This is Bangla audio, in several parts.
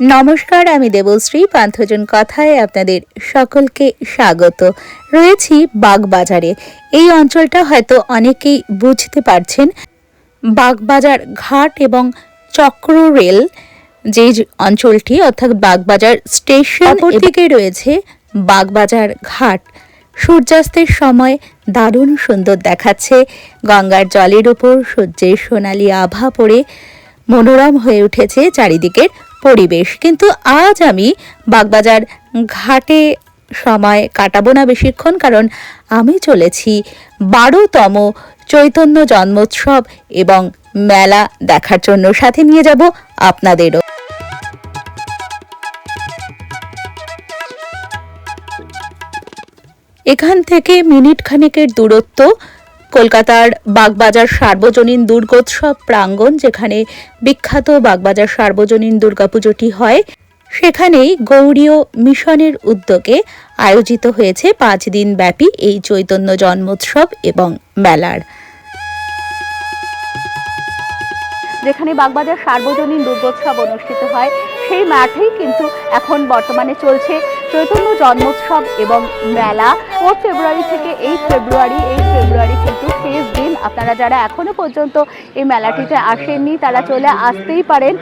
নমস্কার আমি দেবশ্রী। পান্থজন কথায় আপনাদের সকলকে স্বাগত। রয়েছি বাগবাজারে। এই অঞ্চলটা হয়তো অনেকেই বুঝতে পারছেন। বাগবাজার ঘাট এবং চক্র রেল যে অঞ্চলটি অর্থাৎ বাগবাজার স্টেশন দিকে রয়েছে বাগবাজার ঘাট। সূর্যাস্তের সময় দারুণ সুন্দর দেখাচ্ছে। গঙ্গার জলের উপর সূর্যের সোনালি আভা পড়ে মনোরম হয়ে উঠেছে চারিদিকের পরিবেশ। কিন্তু আজ আমি বাগবাজার ঘাটে সময় কাটাবো না বেশিক্ষণ, কারণ আমি চলেছি বারোতম চৈতন্য জন্মোৎসব এবং মেলা দেখার জন্য। সাথে নিয়ে যাব আপনাদেরও। এখান থেকে মিনিট খানেকের দূরত্ব কলকাতার বাগবাজার সার্বজনীন দুর্গোৎসব প্রাঙ্গণ, যেখানে বিখ্যাত বাগবাজার সার্বজনীন দুর্গাপুজোটি হয়, সেখানেই গৌড়ীয় মিশনের উদ্যোগে আয়োজিত হয়েছে পাঁচ দিন ব্যাপী এই চৈতন্য জন্মোৎসব এবং মেলার। যেখানে বাগবাজার সার্বজনীন দুর্গোৎসব অনুষ্ঠিত হয়, সেই মাঠেই কিন্তু এখন বর্তমানে চলছে চৈতন্য জন্মোৎসব এবং মেলা ফোর ফেব্রুয়ারি থেকে এই ফেব্রুয়ারি এই ফেব্রুয়ারি কিন্তু শেষ দিন। আপনারা যারা এখনও পর্যন্ত এই মেলাটিতে আসেননি, তারা চলে আসতেই পারেন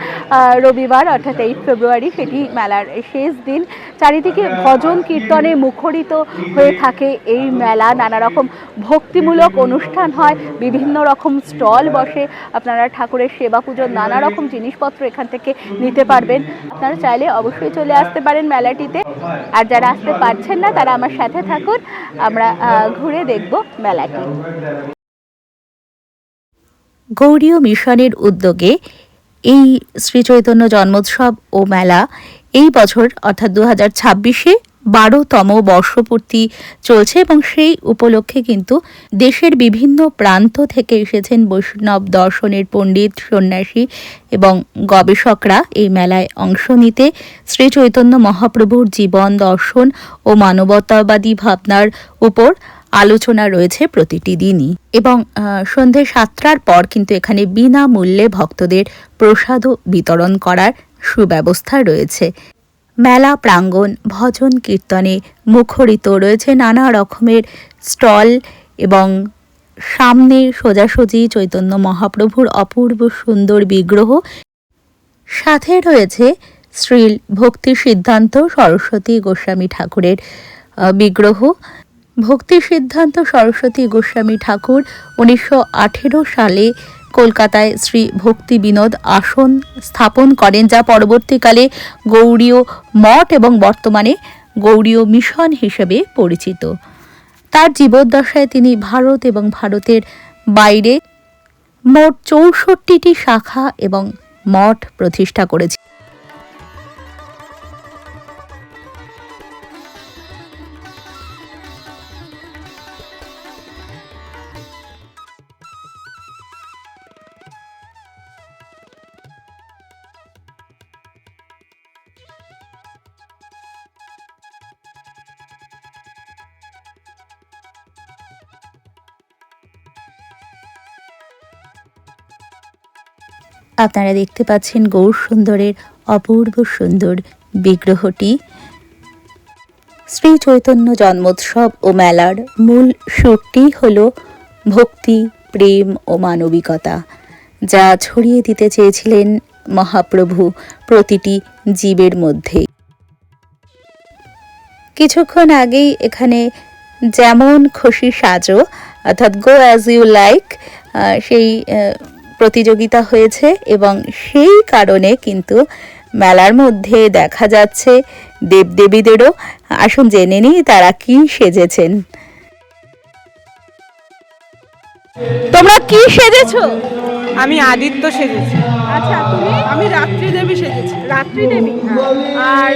রবিবার অর্থাৎ এইট ফেব্রুয়ারি সেটি মেলার শেষ দিন। চারিদিকে ভজন কীর্তনে মুখরিত হয়ে থাকে এই মেলা। নানা রকম ভক্তিমূলক অনুষ্ঠান হয়, বিভিন্ন রকম স্টল বসে আপনারা ঠাকুরের সেবা পুজোর নানা রকম জিনিসপত্র এখান থেকে নিতে পারবেন। আপনারা চাইলে অবশ্যই চলে আসতে পারেন মেলাটিতে। আর যারা আসতে পারছেন না তারা আমার সাথে থাকুন। আমরা আহ, ঘুরে দেখব মেলাটি। গৌরীয় মিশনের উদ্যোগে এই শ্রী চৈতন্য জন্মোৎসব ও মেলা এই বছর অর্থাৎ দু হাজার ছাব্বিশে বারোতম বর্ষপূর্তি চলছে এবং সেই উপলক্ষে কিন্তু দেশের বিভিন্ন প্রান্ত থেকে এসেছেন বৈষ্ণব দর্শনের পণ্ডিত, সন্ন্যাসী এবং গবেষকরা। এই মেলায় অংশ নিতে শ্রী চৈতন্য মহাপ্রভুর জীবন দর্শন ও মানবতাবাদী ভাবনার উপর আলোচনা রয়েছে প্রতিটি দিনই। এবং সন্ধে সাতটার পর কিন্তু এখানে বিনামূল্যে ভক্তদের প্রসাদও বিতরণ করার সুব্যবস্থা রয়েছে। মেলা, প্রাঙ্গণ, ভজন, কীর্তনে মুখরিত রয়েছে নানা রকমের স্টল এবং সামনে সোজাসুজি চৈতন্য মহাপ্রভুর অপূর্ব সুন্দর বিগ্রহ। সাথে রয়েছে শ্রী ভক্তি সিদ্ধান্ত সরস্বতী গোস্বামী ঠাকুরের বিগ্রহ। ভক্তি সিদ্ধান্ত সরস্বতী গোস্বামী ঠাকুর উনিশশো আঠেরো সালে কলকাতায় শ্রী ভক্তি বিনোদ আসন স্থাপন করেন, যা পরবর্তীকালে গৌড়ীয় মঠ এবং বর্তমানে গৌড়ীয় মিশন হিসেবে পরিচিত। তার জীবদ্দশায় তিনি ভারত এবং ভারতের বাইরে মোট চৌষট্টিটি শাখা এবং মঠ প্রতিষ্ঠা করেছে আপনারা দেখতে পাচ্ছেন গৌর সুন্দরের অপূর্ব সুন্দর বিগ্রহটি। শ্রী চৈতন্য জন্মোৎসব ও মেলার মূল সুরটি হল ভক্তি, প্রেম ও মানবিকতা, যা ছড়িয়ে দিতে চেয়েছিলেন মহাপ্রভু প্রতিটি জীবের মধ্যে কিছুক্ষণ আগেই এখানে যেমন খুশি সাজো, অর্থাৎ গো অ্যাজ ইউ লাইক সেই প্রতিযোগিতা হয়েছে এবং সেই কারণে কিন্তু মেলার মধ্যে দেখা যাচ্ছে দেবদেবীদেরও। আসুন জেনে নিই তারা কি সেজেছেন। তোমরা কি সেজেছো? আমি আদিত্য সেজেছি। আচ্ছা তুমি? আমি রাত্রি দেবী সেজেছি। রাত্রি দেবী আর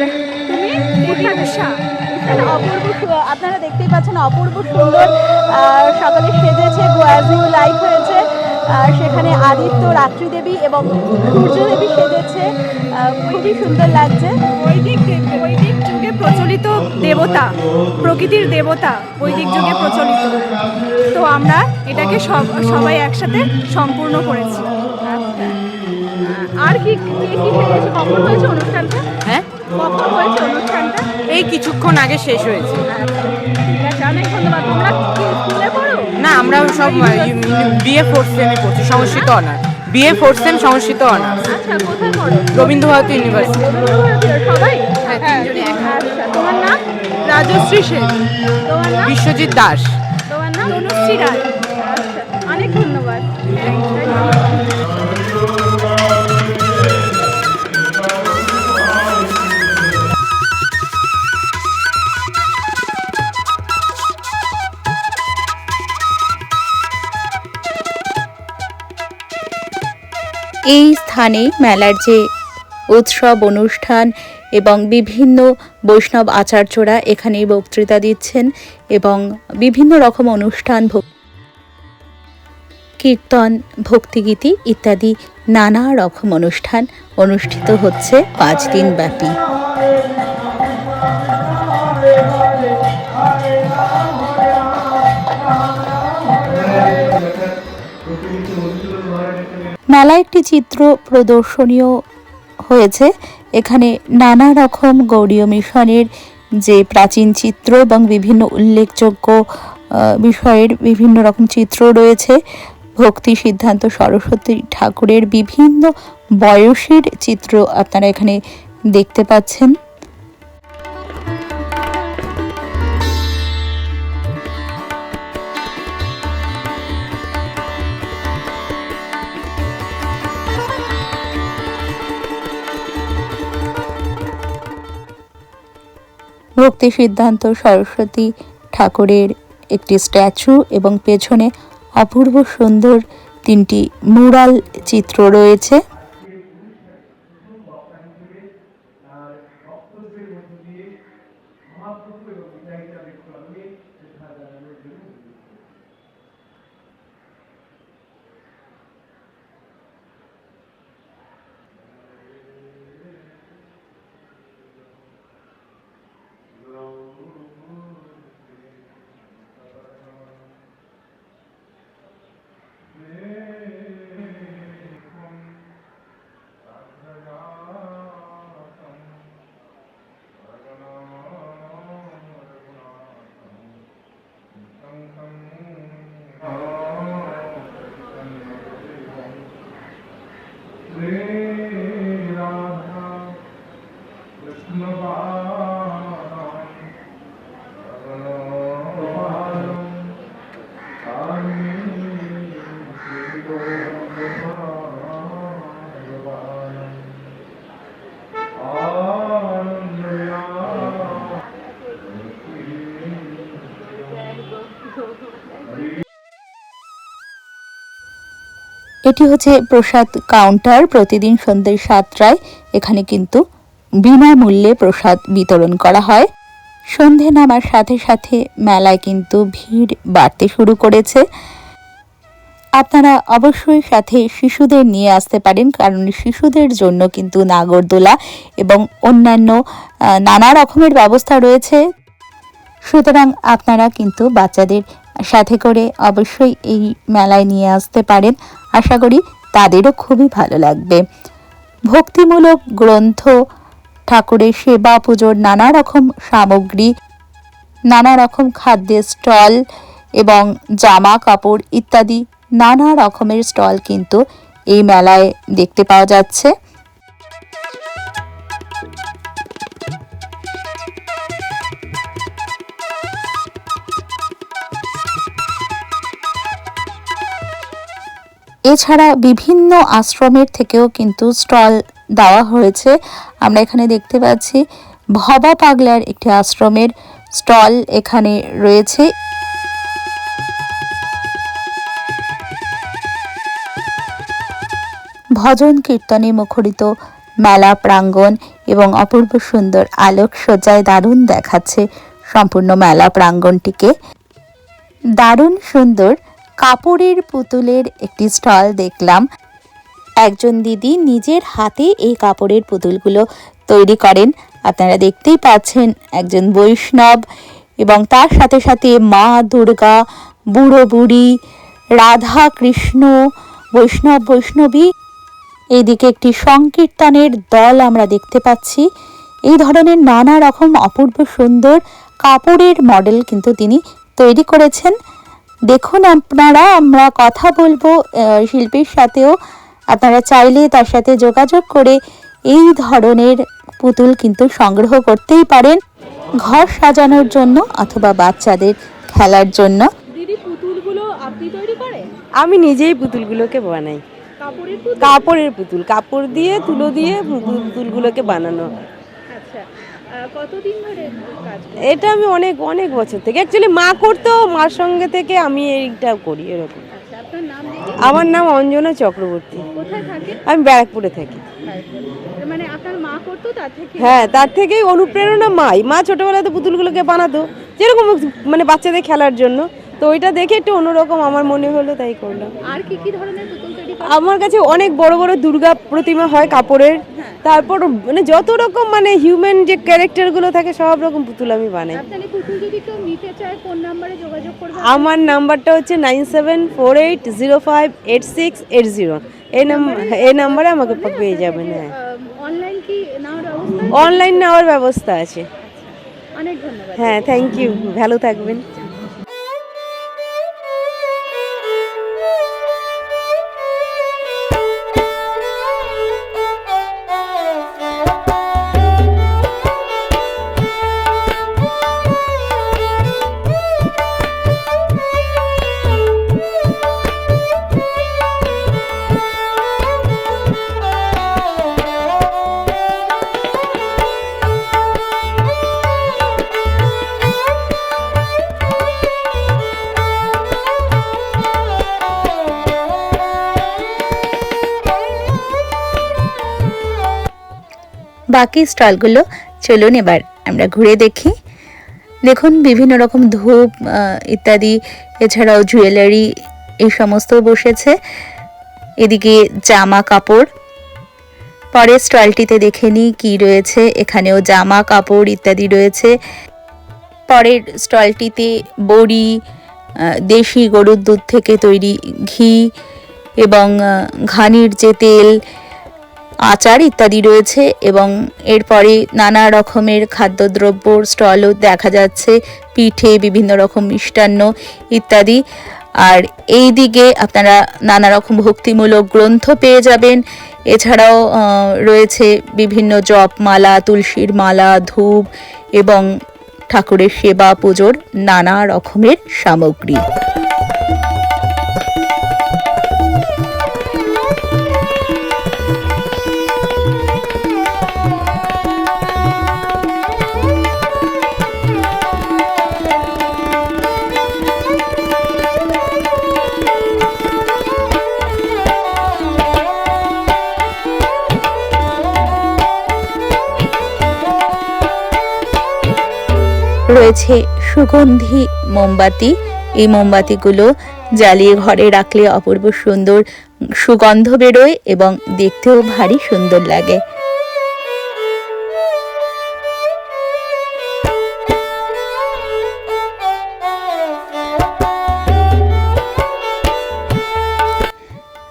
তুমি? উষা এখানে অপূর্ব আপনারা দেখতেই পাচ্ছেন অপূর্ব সুন্দর সকলে সেজেছে গোয়াজিউ লাইক হয়েছে। সেখানে আদিত্য রাত্রি দেবী এবং সূর্য দেবী সেজেছে খুবই সুন্দর লাগছে। বৈদিক দেব- বৈদিক যুগে প্রচলিত দেবতা প্রকৃতির দেবতা বৈদিক যুগে প্রচলিত। তো আমরা এটাকে সব সবাই একসাথে সম্পূর্ণ করেছি। আচ্ছা আর কি কখন হয়েছে অনুষ্ঠানটা? হ্যাঁ? কখন হয়েছে অনুষ্ঠানটা? এই কিছুক্ষণ আগে শেষ হয়েছে। অনেক ধন্যবাদ। তোমরা আমরা সব বিএ ফোর্থ সেমে পড়ছি Sanskrit honour BA fourth sem Sanskrit honour আচ্ছা রবীন্দ্র ভারতী ইউনিভার্সিটি সবাই? হ্যাঁ, এক। আচ্ছা তোমার নাম? রাজশ্রী সেন। বিশ্বজিৎ দাস। তোমার নাম? রায়। আচ্ছা অনেক ধন্যবাদ। এই স্থানে মেলার যে উৎসব, অনুষ্ঠান এবং বিভিন্ন বৈষ্ণব আচার্যরা এখানে বক্তৃতা দিচ্ছেন এবং বিভিন্ন রকম অনুষ্ঠান কীর্তন, ভক্তিগীতি ইত্যাদি নানা রকম অনুষ্ঠান অনুষ্ঠিত হচ্ছে পাঁচ দিন ব্যাপী মেলায় একটি চিত্র প্রদর্শনীয় হয়েছে। এখানে নানা রকম গৌড়ীয় মিশনের যে প্রাচীন চিত্র এবং বিভিন্ন উল্লেখযোগ্য বিষয়ের বিভিন্ন রকম চিত্র রয়েছে, ভক্তি সিদ্ধান্ত সরস্বতী ঠাকুরের বিভিন্ন বয়সের চিত্র আপনারা এখানে দেখতে পাচ্ছেন। ভক্তি সিদ্ধান্ত সরস্বতী ঠাকুরের একটি স্ট্যাচু এবং পেছনে অপূর্ব সুন্দর তিনটি মুরাল চিত্র রয়েছে। এটি হচ্ছে প্রসাদ কাউন্টার প্রতিদিন সন্ধ্যে সাতটায়। এখানে কিন্তু বিনামূল্যে প্রসাদ বিতরণ করা হয়। সন্ধে নামার সাথে সাথে মেলায় কিন্তু ভিড় বাড়তে শুরু করেছে। আপনারা অবশ্যই সাথে শিশুদের নিয়ে আসতে পারেন, কারণ শিশুদের জন্য কিন্তু নাগরদোলা এবং অন্যান্য নানা রকমের ব্যবস্থা রয়েছে। সুতরাং আপনারা কিন্তু বাচ্চাদের সাথে করে অবশ্যই এই মেলায় নিয়ে আসতে পারেন। আশা করি তাদেরও খুবই ভালো লাগবে। ভক্তিমূলক গ্রন্থ, ঠাকুরের সেবা পুজোর নানা রকম সামগ্রী, নানা রকম খাদ্যের স্টল এবং জামা, কাপড় ইত্যাদি নানা রকমের স্টল কিন্তু এই মেলায় দেখতে পাওয়া যাচ্ছে। এছাড়া বিভিন্ন আশ্রমের থেকেও কিন্তু স্টল দেওয়া হয়েছে। আমরা এখানে দেখতে পাচ্ছি ভবা পাগলার একটি আশ্রমের স্টল এখানে রয়েছে। ভজন কীর্তনে মুখরিত মেলা প্রাঙ্গণ এবং অপূর্ব সুন্দর আলোকসজ্জায় দারুণ দেখাচ্ছে সম্পূর্ণ মেলা প্রাঙ্গণটিকে। দারুণ সুন্দর কাপড়ের পুতুলের একটি স্টল দেখলাম। একজন দিদি নিজের হাতে এই কাপড়ের পুতুলগুলো তৈরি করেন। আপনারা দেখতেই পাচ্ছেন একজন বৈষ্ণব এবং তার সাথে সাথে মা দুর্গা, বুড়ো বুড়ি, রাধা কৃষ্ণ, বৈষ্ণব বৈষ্ণবী। এইদিকে একটি সংকীর্তনের দল আমরা দেখতে পাচ্ছি। এই ধরনের নানা রকম অপূর্ব সুন্দর কাপড়ের মডেল কিন্তু তিনি তৈরি করেছেন। দেখুন আপনারা আমরা কথা বলব শিল্পীর সাথেও। আপনারা চাইলে তার সাথে যোগাযোগ করে এই ধরনের পুতুল কিন্তু সংগ্রহ করতেই পারেন। ঘর সাজানোর জন্য অথবা বাচ্চাদের খেলার জন্য। দিদি পুতুলগুলো আপনি তৈরি করেন আমি নিজেই পুতুলগুলোকে বানাই। কাপড়ের পুতুল? কাপড়ের পুতুল কাপড় দিয়ে তুলো দিয়ে পুতুল- পুতুলগুলোকে বানানো। আচ্ছা। কতদিন ধরে কাজ এটা আমি অনেক অনেক বছর থেকে। অ্যাকচুয়ালি মা করতো মার সঙ্গে থেকে আমি এইটা করি এরকম। আচ্ছা আমার নাম অঞ্জনা চক্রবর্তী। আমি ব্যারাকপুরে থাকি। মানে আপনার মা করতো তার থেকে? হ্যাঁ তার থেকেই অনুপ্রেরণা মাই। মা ছোটবেলাতে পুতুলগুলোকে বানাতো যেরকম মানে বাচ্চাদের খেলার জন্য। তো ওইটা দেখে একটু অন্যরকম আমার মনে হলো তাই করলাম। আর কি কি ধরনের পুতুল আমার কাছে অনেক বড় বড় দুর্গা প্রতিমা হয় কাপড়ের। তারপর মানে যত রকম মানে হিউম্যান যে ক্যারেক্টারগুলো থাকে সব রকম পুতুল আমি বানাই। আমার নাম্বারটা হচ্ছে nine seven four eight zero five eight six eight zero এই নাম্বার এই নাম্বারে আমাকে পেয়ে যাবেন হ্যাঁ। অনলাইন নেওয়ার ব্যবস্থা অনলাইন নেওয়ার ব্যবস্থা আছে। অনেক ধন্যবাদ। হ্যাঁ থ্যাংক ইউ ভালো থাকবেন। বাকি স্টলগুলো চলুন এবার আমরা ঘুরে দেখি। দেখুন বিভিন্ন রকম ধূপ ইত্যাদি, এছাড়াও জুয়েলারি এই সমস্ত বসেছে। এদিকে জামা কাপড়। পরের স্টলটিতে দেখে নিই কী রয়েছে। এখানেও জামা কাপড় ইত্যাদি রয়েছে। পরের স্টলটিতে বড়ি দেশি গরুর দুধ থেকে তৈরি ঘি এবং ঘানির যে তেল আচার ইত্যাদি রয়েছে এবং এরপরে নানা রকমের খাদ্যদ্রব্যর স্টলও দেখা যাচ্ছে, পিঠে বিভিন্ন রকম মিষ্টান্ন ইত্যাদি। আর এই দিকে আপনারা নানা রকম ভক্তিমূলক গ্রন্থ পেয়ে যাবেন। এছাড়াও রয়েছে বিভিন্ন জপমালা, তুলসীর মালা, ধূপ এবং ঠাকুরের সেবা পুজোর নানা রকমের সামগ্রী। রয়েছে সুগন্ধি মোমবাতি। এই মোমবাতিগুলো জ্বালিয়ে ঘরে রাখলে অপূর্ব সুন্দর সুগন্ধ বেরোয় এবং দেখতেও ভারী সুন্দর লাগে।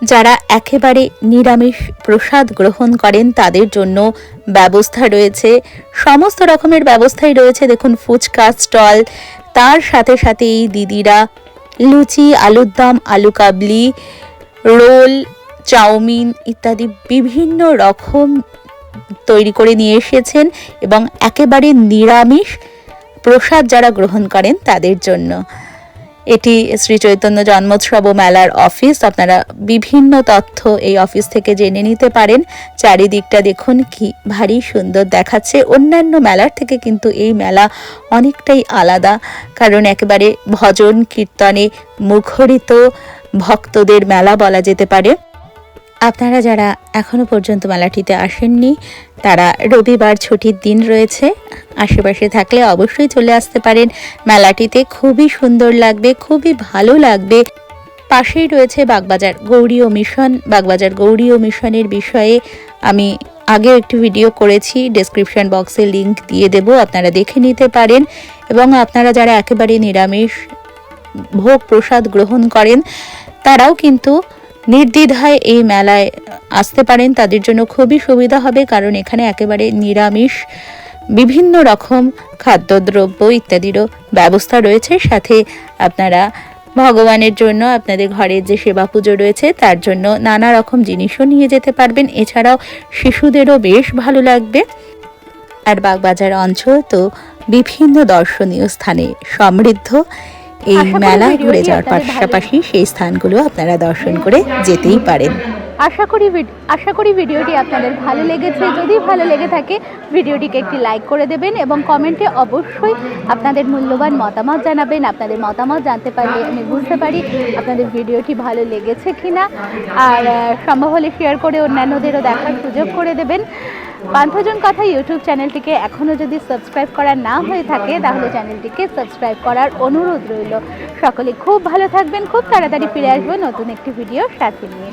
যারা একেবারে নিরামিষ প্রসাদ গ্রহণ করেন তাদের জন্য ব্যবস্থা রয়েছে। সমস্ত রকমের ব্যবস্থাই রয়েছে। দেখুন, ফুচকা স্টল, তার সাথে সাথে এই দিদিরা লুচি, আলুর দম, আলু কাবলি, রোল, চাউমিন ইত্যাদি বিভিন্ন রকম তৈরি করে নিয়ে এসেছেন এবং একেবারে নিরামিষ প্রসাদ যারা গ্রহণ করেন তাদের জন্য। এটি শ্রী চৈতন্য জন্মোৎসব মেলার অফিস। আপনারা বিভিন্ন তথ্য এই অফিস থেকে জেনে নিতে পারেন। চারিদিকটা দেখুন, কি ভারী সুন্দর দেখাচ্ছে। অন্যান্য মেলার থেকে কিন্তু এই মেলা অনেকটাই আলাদা, কারণ একেবারে ভজন, কীর্তনে মুখরিত ভক্তদের মেলা বলা যেতে পারে। আপনারা যারা এখনও পর্যন্ত মেলাটিতে আসেননি, তারা রবিবার ছুটির দিন রয়েছে। আশেপাশে থাকলে অবশ্যই চলে আসতে পারেন। মেলাটিতে খুবই সুন্দর লাগবে, খুবই ভালো লাগবে। পাশেই রয়েছে বাগবাজার গৌরীয় মিশন। বাগবাজার গৌরীয় মিশনের বিষয়ে আমি আগেও একটি ভিডিও করেছি ডেসক্রিপশন বক্সে লিংক দিয়ে দেব, আপনারা দেখে নিতে পারেন। এবং আপনারা যারা একেবারে নিরামিষ ভোগ প্রসাদ গ্রহণ করেন, তারাও কিন্তু নির্দ্বিধায় এই মেলায় আসতে পারেন। তাদের জন্য খুবই সুবিধা হবে, কারণ এখানে একেবারে নিরামিষ, বিভিন্ন রকম খাদ্যদ্রব্য ইত্যাদিরও ব্যবস্থা রয়েছে। সাথে আপনারা ভগবানের জন্য আপনাদের ঘরের যে সেবা পুজো রয়েছে, তার জন্য নানা রকম জিনিসও নিয়ে যেতে পারবেন। এছাড়াও শিশুদেরও বেশ ভালো লাগবে। আর বাগবাজার অঞ্চল তো বিভিন্ন দর্শনীয় স্থানে সমৃদ্ধ। এই মেলা ঘুরে যাওয়ার পাশাপাশি সেই স্থানগুলো আপনারা দর্শন করে যেতেই পারেন। আশা করি আশা করি ভিডিওটি আপনাদের ভালো লেগেছে। যদি ভালো লেগে থাকে ভিডিওটিকে একটি লাইক করে দেবেন এবং কমেন্টে অবশ্যই আপনাদের মূল্যবান মতামত জানাবেন। আপনাদের মতামত জানতে পারলে আমি বুঝতে পারি আপনাদের ভিডিওটি ভালো লেগেছে কিনা। আর সম্ভব হলে শেয়ার করে অন্যান্যদেরও দেখার সুযোগ করে দেবেন। পান্থজন কথা ইউটিউব চ্যানেলটিকে এখনও যদি সাবস্ক্রাইব করা না হয়ে থাকে, তাহলে চ্যানেলটিকে সাবস্ক্রাইব করার অনুরোধ রইল। সকলে খুব ভালো থাকবেন, খুব তাড়াতাড়ি ফিরে আসব নতুন একটি ভিডিও সাথে নিয়ে।